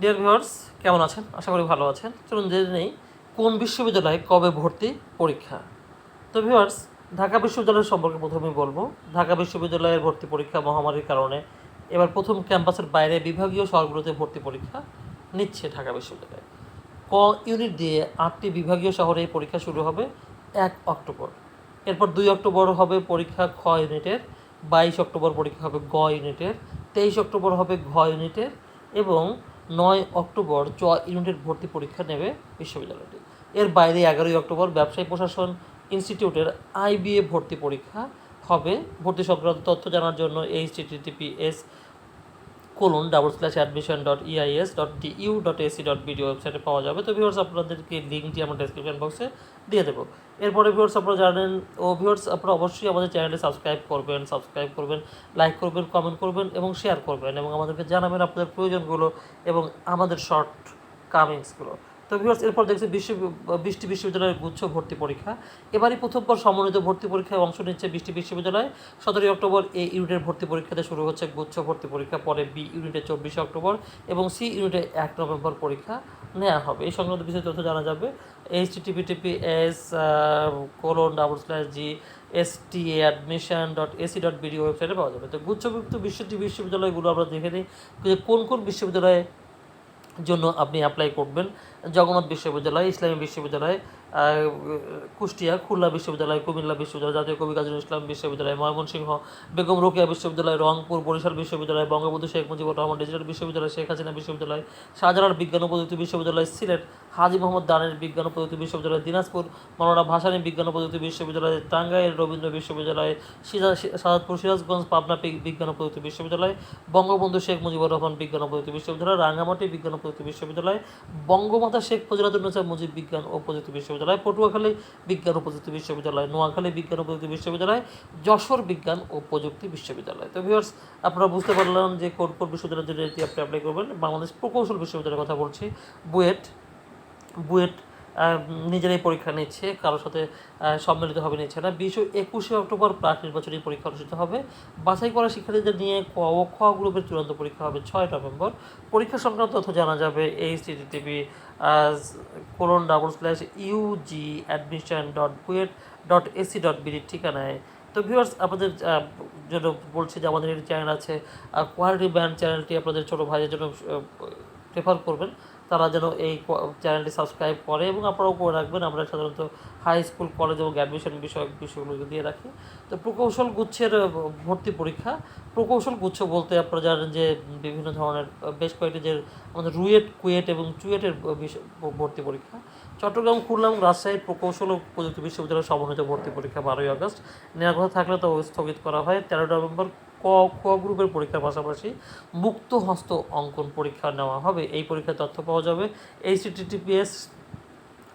Dear viewers কেমন আছেন? আশা করি ভালো আছেন। চলুন জেনে নেই কোন বিশ্ববিদ্যালয়ে কবে ভর্তি পরীক্ষা। তো ভিউয়ার্স ঢাকা বিশ্ববিদ্যালয় সম্পর্কে প্রথমেই বলব। ঢাকা বিশ্ববিদ্যালয়ের ভর্তি পরীক্ষা মহামারীর কারণে এবার প্রথম ক্যাম্পাসের বাইরে বিভাগীয় শহরগুলোতে ভর্তি পরীক্ষা নিচ্ছে ঢাকা বিশ্ববিদ্যালয়। ক ইউনিট দিয়ে আটটি বিভাগীয় শহরে এই পরীক্ষা শুরু হবে এক অক্টোবর। এরপর দুই অক্টোবর হবে পরীক্ষা খ ইউনিটের, বাইশ অক্টোবর পরীক্ষা হবে গ ইউনিটের, তেইশ অক্টোবর হবে ঘ ইউনিটের এবং নয় অক্টোবর চ ইউনিটের ভর্তি পরীক্ষা নেবে বিশ্ববিদ্যালয়টি। এর বাইরে এগারোই অক্টোবর ব্যবসায়ী প্রশাসন ইনস্টিটিউটের আইবিএ ভর্তি পরীক্ষা হবে। ভর্তি সংক্রান্ত তথ্য জানার জন্য H TTPS colon double slash admission dot EIS dot DU dot AC dot BD ওয়েবসাইটে পাওয়া যাবে। তো ভিউর্স আপনাদেরকে লিঙ্কটি আমরা ডেসক্রিপশন বক্সে দিয়ে দেবো। এরপরে ভিউর্স আপনারা জানেন, ও ভিওর্স আপনারা অবশ্যই আমাদের চ্যানেলে সাবস্ক্রাইব করবেন সাবস্ক্রাইব করবেন লাইক করবেন কমেন্ট করবেন এবং শেয়ার করবেন এবং আমাদেরকে জানাবেন আপনাদের প্রয়োজনগুলো এবং আমাদের শর্ট কামিংসগুলো তো ভিউয়ার্স এরপর দেখছি বিশ্ব, বৃষ্টি বিশ্ববিদ্যালয়ের গুচ্ছ ভর্তি পরীক্ষা। এবারই প্রথমবার সমন্বিত ভর্তি পরীক্ষায় অংশ নিচ্ছে বৃষ্টি বিশ্ববিদ্যালয়। সতেরোই অক্টোবর এ ইউনিটের ভর্তি পরীক্ষাতে শুরু হচ্ছে গুচ্ছ ভর্তি পরীক্ষা, পরে বি ইউনিটে চব্বিশে অক্টোবর এবং সি ইউনিটে এক নভেম্বর পরীক্ষা নেওয়া হবে। এই সংক্রান্ত বিষয়ে তথ্য জানা যাবে। H TP TP S colon double slash G S T admission dot AC dot BD ওয়েবসাইটে পাওয়া যাবে। তো গুচ্ছযুক্ত বিশ্ব বিশ্ববিদ্যালয়গুলো আমরা দেখে নিই যে কোন কোন বিশ্ববিদ্যালয়ে জন্য আপনি অ্যাপ্লাই করবেন জগন্নাথ বিশ্ববিদ্যালয় ইসলামী বিশ্ববিদ্যালয় কুষ্টিয়া, খুলনা বিশ্ববিদ্যালয়, কুমিল্লা বিশ্ববিদ্যালয়, জাতীয় কবি কাজী ইসলাম বিশ্ববিদ্যালয়, ময়মনসিংহ, বেগম রোকেয়া বিশ্ববিদ্যালয়, রংপুর, বরিশাল বিশ্ববিদ্যালয়, বঙ্গবন্ধু শেখ মুজিবুর রহমান ডিজিটাল বিশ্ববিদ্যালয়, শেখ হাসিনা বিশ্ববিদ্যালয়, শাহজালাল বিজ্ঞান ও প্রযুক্তি বিশ্ববিদ্যালয়, সিলেট, হাজি মোহাম্মদ দানের বিজ্ঞান ও প্রযুক্তি বিশ্ববিদ্যালয়, দিনাজপুর, মৌলানা ভাসানী বিজ্ঞান ও প্রযুক্তি বিশ্ববিদ্যালয়, টাঙ্গাইল রবীন্দ্র বিশ্ববিদ্যালয়, সিজা সাদাতপুর সিরাজগঞ্জ, পাবনা বিজ্ঞান ও প্রযুক্তি বিশ্ববিদ্যালয়, বঙ্গবন্ধু শেখ মুজিবুর রহমান বিজ্ঞান ও প্রযুক্তি বিশ্ববিদ্যালয়, রাঙ্গামাটি বিজ্ঞান ও প্রযুক্তি বিশ্ববিদ্যালয়, বঙ্গমাতা শেখ ফজিলাতুন্নেসা মুজিব বিজ্ঞান ও প্রযুক্তি বিশ্ববিদ্যালয়। পটুয়াখালী বিজ্ঞান ও প্রযুক্তি বিশ্ববিদ্যালয়, নোয়াখালী বিজ্ঞান ও প্রযুক্তি বিশ্ববিদ্যালয়, যশোর বিজ্ঞান ও প্রযুক্তি বিশ্ববিদ্যালয়। তো ভিউয়ার্স আপনারা বুঝতে পারলাম যে কোন কোন বিশ্ববিদ্যালয়ের জন্য এটি আপনি অ্যাপ্লাই করবেন। বাংলাদেশ প্রকৌশল বিশ্ববিদ্যালয়ের কথা বলছি। বুয়েট বুয়েট নিজেরাই পরীক্ষা নিচ্ছে কারোর সাথে আহ, সম্মিলিত হবে নিচ্ছে না। বিশ একুশে অক্টোবর প্রাক নির্বাচনী পরীক্ষা অনুষ্ঠিত হবে। বাছাই করা শিক্ষার্থীদের নিয়ে ক ও খ গ্রুপের চূড়ান্ত পরীক্ষা হবে ছয় নভেম্বর। পরীক্ষা সংক্রান্ত তথ্য জানা যাবে H TV colon double slash UG admission dot BUET dot AC dot বিডির ঠিকানায়। তো ভিউয়ার্স আপনাদের জন্য বলছি যে আমাদের চ্যানেল আছে কোয়ালিটি ব্যান্ড চ্যানেলটি আপনাদের ছোটো ভাইয়ের জন্য প্রেফার করবেন। তারা যেন এই চ্যানেলটি সাবস্ক্রাইব করে এবং আপনারাও করে রাখবেন। আমরা সাধারণত হাই স্কুল কলেজ এবং অ্যাডমিশন বিষয়ক বিষয়গুলো দিয়ে রাখি। তো প্রকৌশল গুচ্ছের ভর্তি পরীক্ষা। প্রকৌশল গুচ্ছ বলতে আপনারা জানেন যে বিভিন্ন ধরনের বেশ কয়েকটি যে আমাদের রুয়েট, কুয়েট এবং চুয়েটের ভর্তি পরীক্ষা। চট্টগ্রাম খুলনা এবং রাজশাহী প্রকৌশল ও প্রযুক্তি বিশ্ববিদ্যালয়ের সমন্বিত ভর্তি পরীক্ষা বারোই আগস্ট। নেওয়ার কথা থাকলে তো স্থগিত করা হয় তেরো নভেম্বর ক ক গ্রুপের পরীক্ষার পাশাপাশি মুক্ত হস্ত অঙ্কন পরীক্ষা নেওয়া হবে। এই পরীক্ষার তথ্য পাওয়া যাবে। H TTPS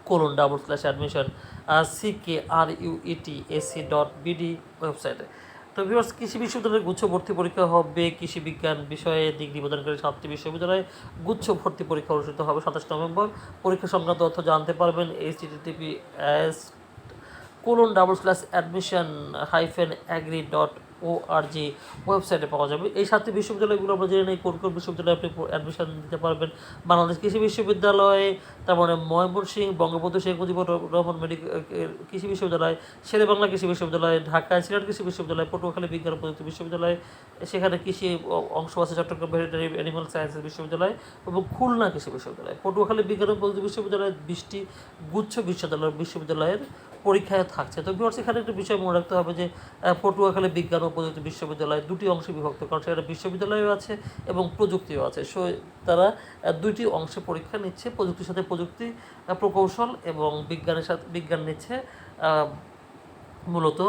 colon double slash admission C K R UET AC dot BD ওয়েবসাইটে তো ভিউয়ার্স কৃষি বিশ্ববিদ্যালয়ের গুচ্ছ ভর্তি পরীক্ষা হবে কৃষি বিজ্ঞান বিষয়ে, ডিগ্রি প্রদানকারী সাতটি বিশ্ববিদ্যালয়ে। গুচ্ছ ভর্তি পরীক্ষা অনুষ্ঠিত হবে সাতাশ নভেম্বর। পরীক্ষা সংক্রান্ত তথ্য জানতে পারবেন H TTP S colon double slash admission hyphen agri dot O R G ওয়েবসাইটে পাওয়া যাবে। এই সাতটি বিশ্ববিদ্যালয়গুলো আমরা জেনে নেই, কোন কোন বিশ্ববিদ্যালয়ে আপনি অ্যাডমিশন দিতে পারবেন। বাংলাদেশ কৃষি বিশ্ববিদ্যালয়ে, তারপরে ময়মনসিংহ, বঙ্গবন্ধু শেখ মুজিবুর রহমান মেডিকেল কৃষি বিশ্ববিদ্যালয় শেরে বাংলা কৃষি বিশ্ববিদ্যালয়, ঢাকা সিলেট কৃষি বিশ্ববিদ্যালয়, পটুয়াখালী বিজ্ঞান প্রযুক্তি বিশ্ববিদ্যালয়, সেখানে কৃষি অংশ আছে চট্টগ্রাম ভেটেরিনারি অ্যানিমাল সায়েন্সেস বিশ্ববিদ্যালয় এবং খুলনা কৃষি বিশ্ববিদ্যালয়। পটুয়াখালী বিজ্ঞান প্রযুক্তি বিশ্ববিদ্যালয়ের বিশটি গুচ্ছ বিশ্ববিদ্যালয় বিশ্ববিদ্যালয়ের পরীক্ষায় থাকছে। তো ভিউয়ার্স এখানে একটা বিষয় মনে রাখতে হবে যে পটুয়াখালী বিজ্ঞান ও প্রযুক্তি বিশ্ববিদ্যালয় দুটি অংশে বিভক্ত, কারণ সেখানে বিশ্ববিদ্যালয়ও আছে এবং প্রযুক্তিও আছে। সো, তারা দুইটি অংশে পরীক্ষা নিচ্ছে, প্রযুক্তির সাথে প্রযুক্তি প্রকৌশল এবং বিজ্ঞানের সাথে, বিজ্ঞান নিচ্ছে মূলত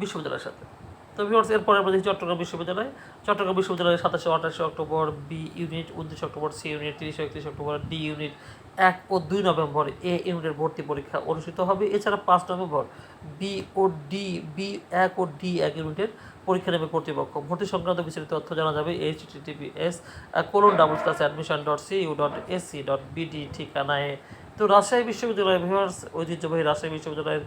বিশ্ববিদ্যালয়ের সাথে। তো ভিউয়ার্স এরপরে আমরা দেখি চট্টগ্রাম বিশ্ববিদ্যালয়। চট্টগ্রাম বিশ্ববিদ্যালয়ের সাতাশে আঠাশে অক্টোবর বি ইউনিট উনত্রিশে অক্টোবর সি ইউনিট তিরিশে একত্রিশ অক্টোবর ডি ইউনিট এক ও দুই নভেম্বর এ ইউনিটের ভর্তি পরীক্ষা অনুষ্ঠিত হবে। এছাড়া পাঁচ November B O D B এক ও ডি এক ইউনিটের পরীক্ষা নেবে কর্তৃপক্ষ। ভর্তি সংক্রান্ত বিস্তারিত তথ্য জানা যাবে H TTPS colon double class admission dot C U dot AC dot BD ঠিকানায়। তো রাজশাহী বিশ্ববিদ্যালয় ভিউয়ার্স ঐতিহ্যবাহী রাজশাহী বিশ্ববিদ্যালয়ের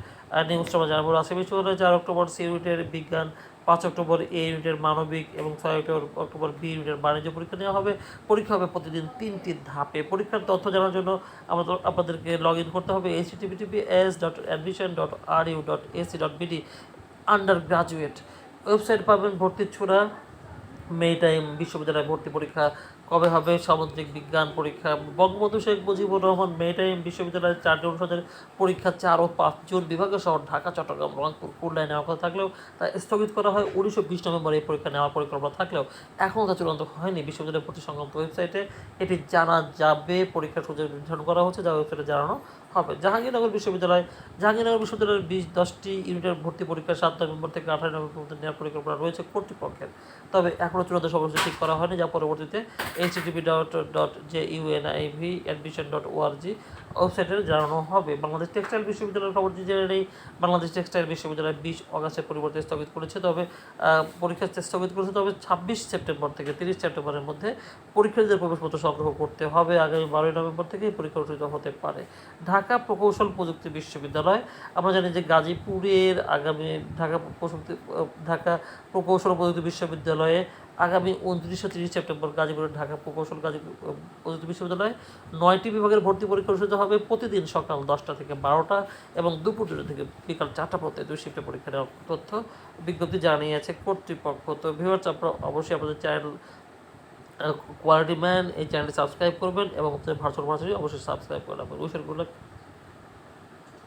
নিউজটা আমরা জানাব। রাজশাহী বিশ্ববিদ্যালয় চার অক্টোবর সি ইউনিটের বিজ্ঞান পাঁচ অক্টোবর এ ইউনিটের মানবিক এবং ছয় অক্টোবর অক্টোবর বি ইউনিটের বাণিজ্য পরীক্ষা নেওয়া হবে। পরীক্ষা হবে প্রতিদিন তিনটি ধাপে। পরীক্ষার তথ্য জানার জন্য আমাদের আপনাদেরকে লগ ইন করতে হবে H TP S dot admission dot R U dot AC dot BD undergraduate website পাবেন ভর্তির ছোড়া মে টাইম বিশ্ববিদ্যালয় ভর্তি পরীক্ষা কবে হবে সামুদ্রিক বিজ্ঞান পরীক্ষা? বঙ্গবন্ধু শেখ মুজিবুর রহমান মেটাইম বিশ্ববিদ্যালয়ের চারজন অনুষদের পরীক্ষা চার ও পাঁচ জুন বিভাগীয় শহর, ঢাকা, চট্টগ্রাম, রংপুর খুলনায় নেওয়ার কথা থাকলেও তা স্থগিত করা হয় উনিশশো বিশ নভেম্বর। এই পরীক্ষা নেওয়ার পরিকল্পনা থাকলেও এখনও তা চূড়ান্ত হয়নি। বিশ্ববিদ্যালয়ের প্রতি সংক্রান্ত ওয়েবসাইটে এটি জানা যাবে। পরীক্ষার সুযোগ নির্ধারণ করা হচ্ছে, যা ওয়েবসাইটে জানানো হবে। জাহাঙ্গীরনগর বিশ্ববিদ্যালয়, জাহাঙ্গীরনগর বিশ্ববিদ্যালয়ের বিশ, দশটি ইউনিটের ভর্তি পরীক্ষা সাত নভেম্বর থেকে আঠারো নভেম্বর পর্যন্ত নেওয়ার পরিকল্পনা রয়েছে কর্তৃপক্ষের। তবে এখনও চূড়ান্ত সমস্যা ঠিক করা হয়নি, যা পরবর্তীতে HTV dot dot J UNIV admission dot ORG ওয়েবসাইটে জানানো হবে। বাংলাদেশ টেক্সটাইল বিশ্ববিদ্যালয়ের খবর যে জেনে নেই, বাংলাদেশ টেক্সটাইল বিশ্ববিদ্যালয় বিশ অগাস্টের পরিবর্তে স্থগিত করেছে। তবে পরীক্ষা স্থগিত করেছে, তবে ছাব্বিশ সেপ্টেম্বর থেকে তিরিশ সেপ্টেম্বরের মধ্যে পরীক্ষার্থীদের প্রবেশপত্র সংগ্রহ করতে হবে। আগামী বারোই নভেম্বর থেকে পরীক্ষা অনুষ্ঠিত হতে পারে। ঢাকা প্রকৌশল প্রযুক্তি বিশ্ববিদ্যালয়, আমরা জানি যে গাজীপুরের আগামী ঢাকা প্রযুক্তি ঢাকা প্রকৌশল প্রযুক্তি বিশ্ববিদ্যালয়ে আগামী উনত্রিশে তিরিশ সেপ্টেম্বর গাজীপুরের ঢাকা প্রকৌশল গাজীপুর প্রযুক্তি বিশ্ববিদ্যালয়ে নয়টি বিভাগের ভর্তি পরীক্ষা অনুষ্ঠিত হবে। প্রতিদিন সকাল দশটা থেকে বারোটা এবং দুপুর দুটো থেকে বিকাল চারটা পর্যন্ত দুই শিফটে পরীক্ষা নেওয়ার তথ্য বিজ্ঞপ্তি জানিয়েছে কর্তৃপক্ষ। তো ভিউয়ার্স আপনারা অবশ্যই আমাদের চ্যানেল কোয়ালিটি ম্যান এই চ্যানেলটি সাবস্ক্রাইব করবেন এবং ভার্চুয়াল ভার্চুয়ালি অবশ্যই সাবস্ক্রাইব করে রাখবেন। উইশের